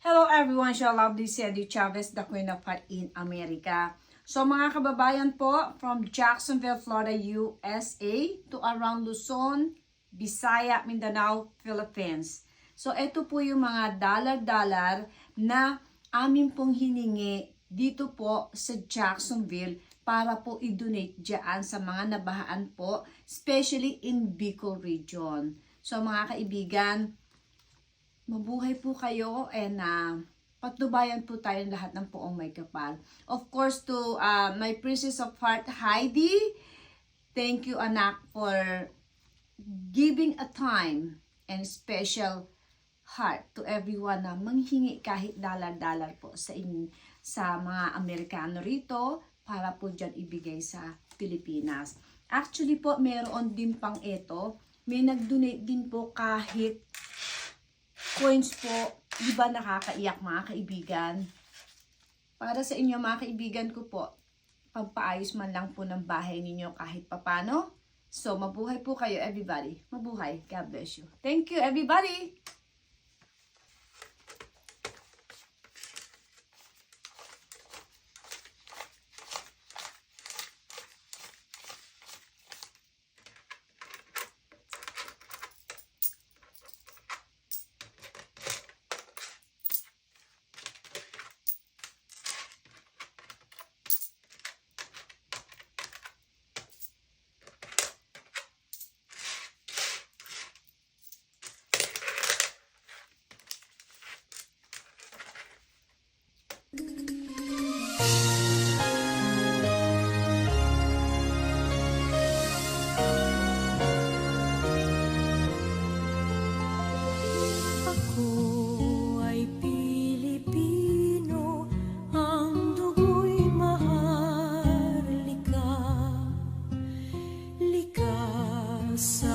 Hello everyone, siya lovely Eddie Chavez, the Queen of Heart in America. So mga kababayan po, from Jacksonville, Florida, USA to around Luzon, Bisaya, Mindanao, Philippines. So ito po yung mga dollar-dollar na amin pong hiningi dito po sa Jacksonville para po i-donate dyan sa mga nabahaan po, especially in Bicol region. So mga kaibigan, mabuhay po kayo and uh, patnubayan po tayo lahat ng poong may kapal. Of course, to uh, my princess of heart, Heidi, thank you anak for giving a time and special heart to everyone na manghingi kahit dalar-dalar po sa in, sa mga Amerikano rito para po dyan ibigay sa Pilipinas. Actually po, meron din pang ito. May nag-donate din po kahit coins po. Di ba nakakaiyak mga kaibigan? Para sa inyo mga kaibigan ko po, pagpaayos man lang po ng bahay ninyo kahit papano. So, mabuhay po kayo everybody. Mabuhay. God bless you. Thank you everybody! so